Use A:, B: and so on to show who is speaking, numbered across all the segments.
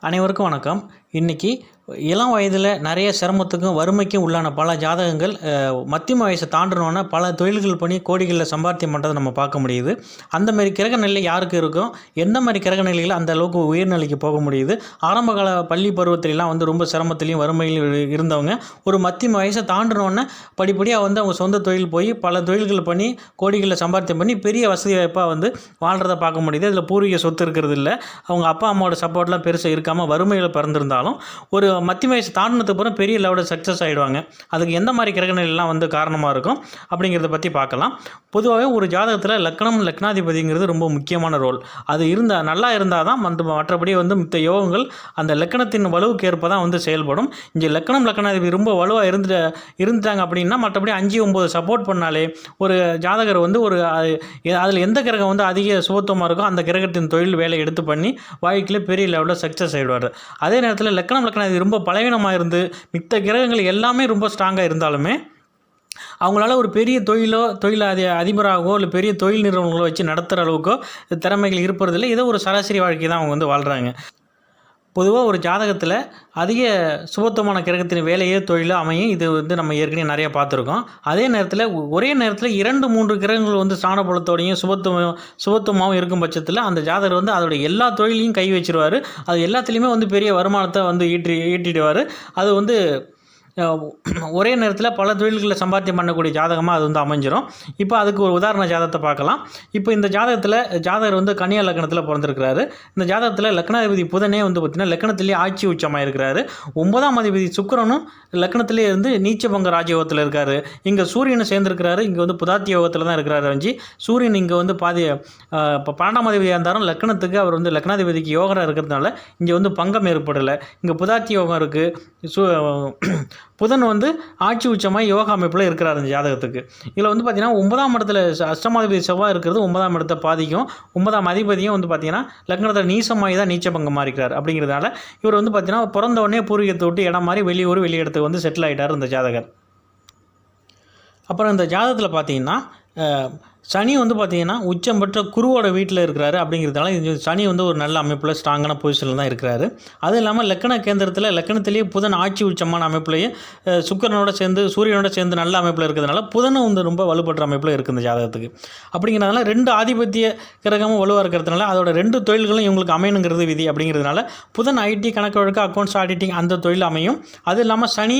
A: அனைவருக்கும் வணக்கம். இன்றைக்கி இளம் வயதில் நிறைய சிரமத்துக்கும் வறுமைக்கும் உள்ளான பல ஜாதகங்கள் மத்தியம வயசை தாண்டினோன்னே பல தொழில்கள் பண்ணி கோடிகளில் சம்பாத்தியம் பண்ணுறதை நம்ம பார்க்க முடியுது. அந்த மாதிரி கிரக நிலை யாருக்கு இருக்கும்? எந்த மாதிரி கிரக நிலையில் அந்த அளவுக்கு உயர்நிலைக்கு போக முடியுது? ஆரம்ப கால பள்ளி பருவத்திலலாம் வந்து ரொம்ப சிரமத்திலையும் வறுமையிலும் இருந்தவங்க ஒரு மத்தியம வயசை தாண்டினோன்னே படிப்படியாக வந்து அவங்க சொந்த தொழில் போய் பல தொழில்கள் பண்ணி கோடிகளில் சம்பாத்தியம் பண்ணி பெரிய வசதி வாய்ப்பாக வந்து வாழ்கிறத பார்க்க முடியுது. இதில் பூர்வீக சொத்து இருக்கிறது இல்லை. அவங்க அப்பா அம்மாவோட சப்போர்ட்லாம் பெருசாக இருக்காமல் வறுமையில் பிறந்திருந்தாலும் ஒரு மத்திய வயசு தாண்டினதுக்கு அப்புறம் பெரிய லெவலில் சக்ஸஸ் ஆகிடுவாங்க அதுக்கு எந்த மாதிரி கிரகணங்கள்லாம் வந்து காரணமாக இருக்கும் அப்படிங்கிறத பற்றி பார்க்கலாம். பொதுவாகவே ஒரு ஜாதகத்தில் லக்னம் லக்னாதிபதிங்கிறது ரொம்ப முக்கியமான ரோல் அது இருந்தால் நல்லா இருந்தால் தான் அந்த மற்றபடி வந்து மித்த யோகங்கள் அந்த லக்கணத்தின் வலுவுக்கு ஏற்ப தான் வந்து செயல்படும். இங்கே லக்கணம் லக்னாதிபதி ரொம்ப வலுவாக இருந்து இருந்துட்டாங்க அப்படின்னா மற்றபடி அஞ்சு ஒம்பது சப்போர்ட் பண்ணாலே ஒரு ஜாதகர் வந்து ஒரு அதில் எந்த கிரகம் வந்து அதிக சுபத்துவமாக இருக்கோ அந்த கிரகத்தின் தொழில் வேலை எடுத்து பண்ணி வாழ்க்கையில் பெரிய லெவலில் சக்ஸஸ் ஆகிடுவார் அதே நேரத்தில் லக்கணம் லக்கணாதிபதி ரொம்ப பலவீனமாக இருந்து மித்த கிரகங்கள் எல்லாமே ரொம்ப ஸ்ட்ராங்காக இருந்தாலுமே அவங்களால ஒரு பெரிய தொழிலோ தொழில் அதி அதிபராகவோ இல்லை பெரிய தொழில் நிறுவனங்களோ வச்சு நடத்துகிற அளவுக்கோ திறமைகள் இருப்பதில்லை. ஏதோ ஒரு சராசரி வாழ்க்கை தான் அவங்க வந்து வாழ்கிறாங்க பொதுவாக ஒரு ஜாதகத்தில் அதிக சுபத்துவமான கிரகத்தின் வேலையே தொழிலோ அமையும். இது வந்து நம்ம ஏற்கனவே நிறைய பார்த்துருக்கோம். அதே நேரத்தில் ஒரே நேரத்தில் இரண்டு மூன்று கிரகங்கள் வந்து ஸ்தானபலத்தோடையும் சுபத்துவம் சுபத்துவமாகவும் இருக்கும் பட்சத்தில் அந்த ஜாதகர் வந்து அதோடைய எல்லா தொழிலையும் கை வச்சிருவார். அது எல்லாத்துலேயுமே வந்து பெரிய வருமானத்தை வந்து ஈட்டி ஈட்டிடுவார் அது வந்து ஒரே நேரத்தில் பல தொழில்களை சம்பாத்தியம் பண்ணக்கூடிய ஜாதகமாக அது வந்து அமைஞ்சிரும். இப்போ அதுக்கு ஒரு உதாரண ஜாதகத்தை பார்க்கலாம். இப்போ இந்த ஜாதகத்தில் ஜாதகர் வந்து கன்னியா லக்னத்தில் பிறந்திருக்கிறாரு. இந்த ஜாதகத்தில் லக்னாதிபதி புதனே வந்து பார்த்திங்கன்னா லக்னத்திலேயே ஆட்சி உச்சமாக இருக்கிறாரு. ஒன்பதாம் அதிபதி சுக்கரனும் லக்னத்திலே இருந்து நீச்சபங்க ராஜயோகத்தில் இருக்காரு. இங்கே சூரியனும் சேர்ந்துருக்கிறாரு. இங்கே வந்து புதாத்தி யோகத்தில் தான் இருக்கிறாரு வஞ்சி சூரியன் இங்கே வந்து பாதி இப்போ பன்னெண்டாம் அதிபதியாக இருந்தாலும் லக்னத்துக்கு அவர் வந்து லக்னாதிபதிக்கு யோகரா இருக்கிறதுனால இங்கே வந்து பங்கம் ஏற்படலை. இங்கே புதாத்தி யோகம் இருக்குது சு புதன் வந்து ஆட்சி உச்சமாக யோகா அமைப்பில் இருக்கிறார் இந்த ஜாதகத்துக்கு. இதில் வந்து பார்த்திங்கன்னா ஒன்பதாம் இடத்துல அஷ்டமாதிபதி செவ்வாய் இருக்கிறது ஒன்பதாம் இடத்தை பாதிக்கும். ஒன்பதாம் அதிபதியும் வந்து பார்த்திங்கன்னா லக்னத்தில் நீசமாகி தான் நீச்சபங்கம் மாறிக்கிறார் அப்படிங்கிறதுனால இவர் வந்து பார்த்திங்கன்னா பிறந்த உடனே பூர்வீகத்தை விட்டு இடம் மாதிரி வெளியூர் வெளியிடத்துக்கு வந்து செட்டில் ஆகிட்டார் இந்த ஜாதகர். அப்புறம் இந்த ஜாதகத்தில் பார்த்தீங்கன்னா சனி வந்து பார்த்தீங்கன்னா உச்சம் பெற்ற குருவோட வீட்டில் இருக்கிறாரு அப்படிங்கிறதுனால இது சனி வந்து ஒரு நல்ல அமைப்பில் ஸ்ட்ராங்கான பொசிஷனில் தான் இருக்கிறாரு. அதுவும் இல்லாமல் லக்கண கேந்திரத்தில் லக்கணத்திலேயே புதன் ஆட்சி உச்சமான அமைப்புலேயே சுக்கரனோட சேர்ந்து சூரியனோட சேர்ந்து நல்ல அமைப்பில் இருக்கிறதுனால புதனும் வந்து ரொம்ப வலுப்பற்ற அமைப்பில் இருக்குது ஜாதகத்துக்கு. அப்படிங்கிறதுனால ரெண்டு ஆதிபத்திய கிரகமும் வலுவாக இருக்கிறதுனால அதோட ரெண்டு தொழில்களும் இவங்களுக்கு அமையணுங்கிறது விதி அப்படிங்கிறதுனால புதன் ஐடி கணக்கு வழக்கு அக்கௌண்ட்ஸ் ஆடிட்டிங் அந்த தொழில் அமையும். அது இல்லாமல் சனி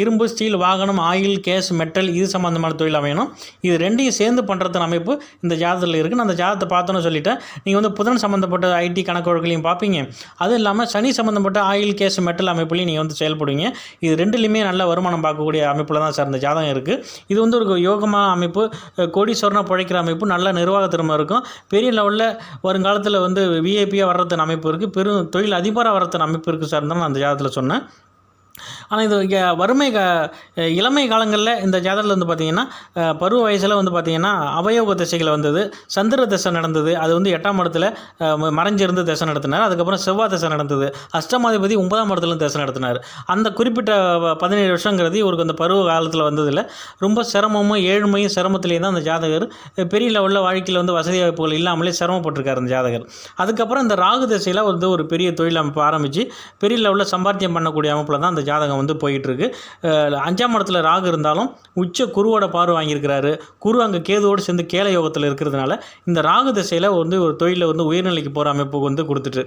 A: இரும்பு ஸ்டீல் வாகனம் ஆயில் கேஸ் மெட்டல் இது சம்மந்தமான தொழில் அமையணும். இது ரெண்டையும் சேர்ந்து சேர்ந்து பண்ணுறதுன அமைப்பு இந்த ஜாதகத்தில் இருக்குது நான் அந்த ஜாதகத்தை பார்த்தோன்னு சொல்லிட்டேன். நீங்கள் வந்து புதன் சம்மந்தப்பட்ட ஐடி கணக்கு வழக்குலையும் பார்ப்பீங்க. அது இல்லாமல் சனி சம்மந்தப்பட்ட ஆயில் கேஸ் மெட்டல் அமைப்புலையும் நீங்கள் வந்து செயல்படுவீங்க. இது ரெண்டுலையுமே நல்ல வருமானம் பார்க்கக்கூடிய அமைப்பில் தான் சார் இந்த ஜாதகம் இருக்குது இது வந்து ஒரு யோகமாக அமைப்பு கோடீஸ்வரனாக பிழைக்கிற அமைப்பு நல்ல நிர்வாக திறமை இருக்கும். பெரிய லெவலில் வருங்காலத்தில் வந்து விஐபியாக வர்றதுன அமைப்பு இருக்குது பெரும் தொழில் அதிபராக வர்றதுன அமைப்பு இருக்குது சார் தான் நான் அந்த ஜாதகத்தில் சொன்னேன். ஆனால் இது வறுமை க இளமை காலங்களில் இந்த ஜாதகத்தில் வந்து பார்த்திங்கன்னா பருவ வயசில் வந்து பார்த்திங்கன்னா அவயோக திசைகள் வந்தது சந்திர திசை நடந்தது அது வந்து எட்டாம் இடத்துல மறைஞ்சிருந்து திசை நடத்தினார் அதுக்கப்புறம் செவ்வாய் திசை நடந்தது அஷ்டமாதிபதி ஒன்பதாம் இடத்துல திசை நடத்தினார். அந்த குறிப்பிட்ட பதினேழு வருஷங்கிறது இவருக்கு அந்த பருவ காலத்தில் வந்ததில் ரொம்ப சிரமமும் ஏழ்மையும் சிரமத்திலேயே தான் அந்த ஜாதகர் பெரிய லெவலில் வாழ்க்கையில் வந்து வசதி வாய்ப்புகள் இல்லாமலே சிரமப்பட்டிருக்கார் அந்த ஜாதகர். அதுக்கப்புறம் இந்த ராகு திசையில் வந்து ஒரு பெரிய தொழில் அமைப்பு ஆரம்பித்து பெரிய லெவலில் சம்பாத்தியம் பண்ணக்கூடிய அமைப்பில் தான் அந்த ஜாதகம் வந்து போயிட்டு இருக்கு அஞ்சாம் இடத்துல ராகு இருந்தாலும் உச்ச குருவோட பார்வை வாங்கியிருக்கிறாரு. குரு அங்கே கேதுவோடு சேர்ந்து கேல யோகத்தில் இருக்கிறதுனால இந்த ராகு திசையில் வந்து ஒரு தொழிலில் வந்து உயர்நிலைக்கு போகிற அமைப்பு வந்து கொடுத்துட்டு.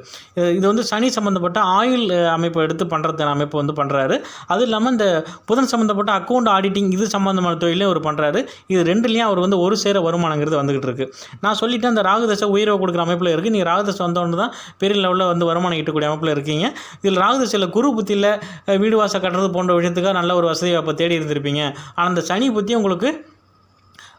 A: இது வந்து சனி சம்மந்தப்பட்ட ஆயுள் அமைப்பை எடுத்து பண்ணுறது அமைப்பு வந்து பண்ணுறாரு அது இல்லாமல் இந்த புதன் சம்மந்தப்பட்ட அக்கௌண்ட் ஆடிட்டிங் இது சம்மந்தமான தொழிலையும் அவர் பண்ணுறாரு இது ரெண்டுலேயும் அவர் வந்து ஒரு சேர வருமானங்கிறது வந்துகிட்டு இருக்கு. நான் சொல்லிவிட்டு அந்த ராகு தசை உயிரை கொடுக்குற அமைப்பில் இருக்குது நீங்கள் ராகு தசை வந்தோன்னு தான் பெரிய லெவலில் வந்து வருமானம் ஈட்டக்கூடிய அமைப்பில் இருக்கீங்க. இதில் ராகு தசையில் குரு புத்தியில் அஹ், வீடு வாசல் கட்டுறது போன்ற விஷயத்துக்காக நல்ல ஒரு வசதியை அப்போ தேடி இருந்திருப்பீங்க. ஆனால் அந்த சனி புத்தி உங்களுக்கு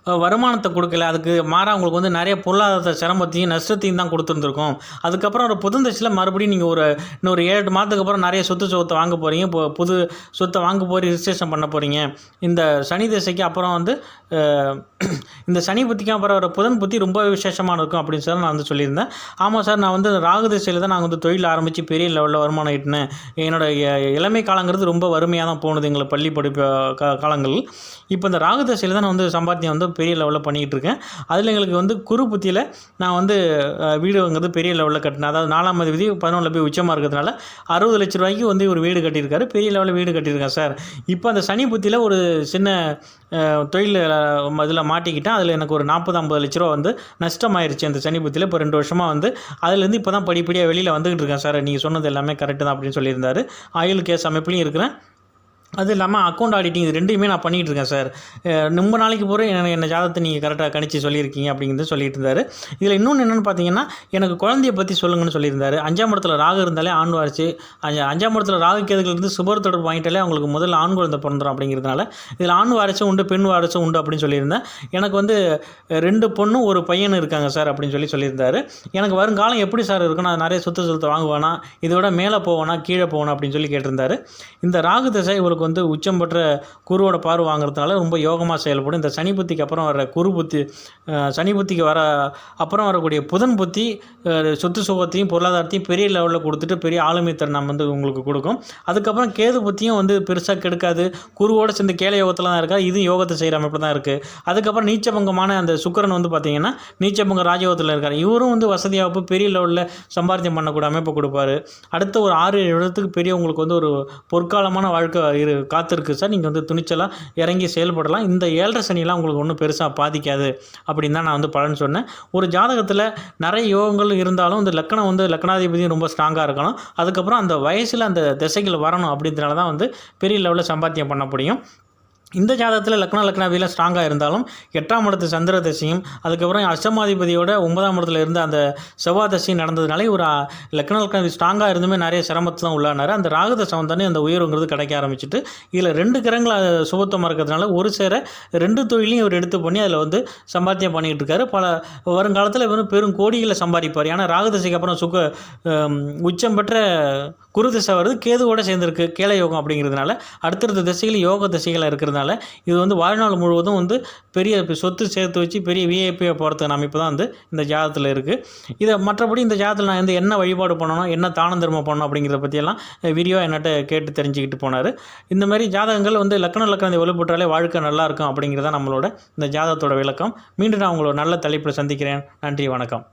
A: வருமானத்தை கொடுக்கல. அதுக்கு மாறாக உங்களுக்கு வந்து நிறைய பொருளாதார சிரமத்தையும் நஷ்டத்தையும் தான் கொடுத்துருந்துருக்கும். அதுக்கப்புறம் ஒரு புது தசையில் மறுபடியும் நீங்கள் ஒரு இன்னொரு ஏழு எட்டு மாதத்துக்கு அப்புறம் நிறைய சொத்து சொத்தை வாங்க போகிறீங்க இப்போ புது சொத்தை வாங்க போய் ரிஜிஸ்ட்ரேஷன் பண்ண போகிறீங்க இந்த சனி திசைக்கு அப்புறம் வந்து இந்த சனி புத்திக்கு அப்புறம் ஒரு புதன் புத்தி ரொம்ப விசேஷமான இருக்கும் அப்படின்னு சொல்லி நான் வந்து சொல்லியிருந்தேன். ஆமாம் சார் நான் வந்து ராகு திசையில் தான் நாங்கள் வந்து தொழில் ஆரம்பித்து பெரிய லெவலில் வருமானம் ஈட்டினேன். என்னோட இளமை காலங்கிறது ரொம்ப வறுமையாக தான் போனது எங்களை பள்ளி படிப்பு காலங்கள் இப்போ இந்த ராகு திசையில் தான் நான் வந்து சம்பாத்தியம் வந்து பெரிய லெவலில் பண்ணிக்கிட்டு இருக்கேன். அதில் எங்களுக்கு வந்து குரு புத்தியில் நான் வந்து வீடுங்கிறது பெரிய லெவலில் கட்டினேன். அதாவது நாலாம் தேதி பதினொன்றில் போய் உச்சமாக இருக்கிறதுனால அறுபது லட்ச ரூபாய்க்கு வந்து ஒரு வீடு கட்டியிருக்காரு. பெரிய லெவலில் வீடு கட்டியிருக்கேன் சார். இப்போ அந்த சனி புத்தியில் ஒரு சின்ன தொழில் இதில் மாட்டிக்கிட்டேன். அதில் எனக்கு ஒரு நாற்பது ஐம்பது லட்ச ரூபா வந்து நஷ்டமாயிருச்சு அந்த சனி புத்தியில். இப்போ ரெண்டு வருஷமாக வந்து அதுலேருந்து இப்போ தான் படிப்படியாக வெளியில் வந்துக்கிட்டு இருக்கேன் சார். நீங்கள் சொன்னது எல்லாமே கரெக்டு தான் அப்படின்னு சொல்லியிருந்தார். ஆயுள் கேஸ் அமைப்புலையும் இருக்கிறேன். அது இல்லாமல் அக்கௌண்ட் ஆடிட்டிங் இது ரெண்டுமே நான் பண்ணிகிட்டு இருக்கேன் சார் ரொம்ப நாளைக்கு போகிற என்ன என்ன ஜாதகத்தை நீங்கள் கரெக்டாக கணிச்சு சொல்லியிருக்கீங்க அப்படிங்கிறது சொல்லிட்டு இருந்தார். இதில் இன்னொன்று என்னென்னு பார்த்தீங்கன்னா எனக்கு குழந்தைய பற்றி சொல்லுங்கன்னு சொல்லியிருந்தார். அஞ்சாம் இடத்துல ராகு இருந்தாலே ஆண் வாரிச்சு அஞ்சா அஞ்சாம் இடத்துல ராகு கேதுகள் இருந்து சுபர் தொடர்பு வாங்கிட்டாலே அவங்களுக்கு முதல்ல ஆண் குழந்தை பிறந்துடும் அப்படிங்கிறதுனால இதில் ஆண் வாரிசும் உண்டு பெண் வாரிசும் உண்டு அப்படின்னு சொல்லியிருந்தேன். எனக்கு வந்து ரெண்டு பொண்ணும் ஒரு பையனும் இருக்காங்க சார் அப்படின்னு சொல்லி சொல்லியிருந்தாரு. எனக்கு வருங்காலம் எப்படி சார் இருக்கும் நான் நிறைய சொத்து சொத்து வாங்குவேனா இதை விட மேலே போவேனா கீழே போவேனா அப்படின்னு சொல்லி கேட்டிருந்தாரு. இந்த ராகு திசை இவருக்கு வந்து உச்சம் பெற்ற குருவோட பார்வை வாங்குறதுனால ரொம்ப யோகமாக செயல்படும். இந்த சனி புத்திக்கு அப்புறம் வர குரு புத்தி சனி புத்திக்கு வர அப்புறம் வரக்கூடிய புதன் புத்தி சொத்து சுகத்தையும் பொருளாதாரத்தையும் பெரிய லெவலில் கொடுத்துட்டு பெரிய ஆளுமை வந்து உங்களுக்கு கொடுக்கும். அதுக்கப்புறம் கேது புத்தியும் வந்து பெருசாக கெடுக்காது. குருவோடு சேர்ந்து கேள யோகத்தில் தான் இருக்கா? இதுவும் யோகத்தை செய்கிற அமைப்பு தான் இருக்குது அதுக்கப்புறம் நீச்சபங்கமான அந்த சுக்கரன் வந்து பார்த்தீங்கன்னா நீச்சபங்க ராஜயோகத்தில் இருக்கார். இவரும் வந்து வசதியாக பெரிய லெவலில் சம்பாத்தியம் பண்ணக்கூடிய அமைப்பு கொடுப்பாரு. அடுத்த ஒரு ஆறு ஏழு வருடத்துக்கு பெரிய உங்களுக்கு வந்து ஒரு பொற்காலமான வாழ்க்கை இரு காத்திருக்கு சார். நீங்கள் வந்து துணிச்சலாக இறங்கி செயல்படலாம். இந்த ஏழரை சனிலாம் உங்களுக்கு ஒன்றும் பெருசாக பாதிக்காது அப்படின்னு தான் நான் வந்து பலன் சொன்னேன். ஒரு ஜாதகத்தில் நிறைய யோகங்கள் இருந்தாலும் இந்த லக்கணம் வந்து லக்கணாதிபதியும் ரொம்ப ஸ்ட்ராங்காக இருக்கணும். அதுக்கப்புறம் அந்த வயசில் அந்த திசைகள் வரணும் அப்படின்றனால தான் வந்து பெரிய லெவலில் சம்பாத்தியம் பண்ண முடியும். இந்த ஜாதகத்தில் லக்ன லக்னாவியில் ஸ்ட்ராங்காக இருந்தாலும் எட்டாம் இடத்து சந்திர தசையும் அதுக்கப்புறம் அஷ்டமாதிபதியோட ஒன்பதாம் இடத்துல இருந்த அந்த செவ்வாய் தசையும் நடந்ததுனால ஒரு லக்ன லக்னாவி ஸ்ட்ராங்காக இருந்துமே நிறைய சிரமத்தில் தான் உள்ளானார். அந்த ராகுதசை வந்தோடனே அந்த உயர்வுங்கிறது கிடைக்க ஆரம்பிச்சிட்டு இதில் ரெண்டு கிரகங்கள் சுபத்துவமாக இருக்கிறதுனால ஒரு சேர ரெண்டு தொழிலையும் இவர் எடுத்து பண்ணி அதில் வந்து சம்பாத்தியம் பண்ணிக்கிட்டு இருக்காரு. பல வருங்காலத்தில் இவரும் பெரும் கோடிகளை சம்பாதிப்பார். ஏன்னா ராகுதசைக்கு அப்புறம் சுக உச்சம் பெற்ற குரு திசை வருது. கேதுவோட சேர்ந்துருக்கு கேள யோகம் அப்படிங்கிறதுனால. அடுத்தடுத்த திசைகள் யோக திசைகளாக இருக்கிறதுனால இது வந்து வாழ்நாள் முழுவதும் வந்து பெரிய சொத்து சேர்த்து வச்சு பெரிய விஐபியாக போகிறதுக்கு அமைப்பு தான் வந்து இந்த ஜாதகத்தில் இருக்குது இதை மற்றபடி இந்த ஜாதகத்தில் நான் வந்து என்ன வழிபாடு பண்ணணும் என்ன தானம் தர்மம் பண்ணணும் அப்படிங்கிறத பற்றியெல்லாம் வீடியோ என்னட்ட கேட்டு தெரிஞ்சுக்கிட்டு போனார். இந்த மாதிரி ஜாதகங்கள் வந்து லக்கண லக்கணத்தை வலுப்பட்டாலே வாழ்க்கை நல்லா இருக்கும் அப்படிங்கிறத நம்மளோட இந்த ஜாதகத்தோட விளக்கம். மீண்டும் நான் உங்களோட நல்ல தலைப்பில் சந்திக்கிறேன். நன்றி வணக்கம்.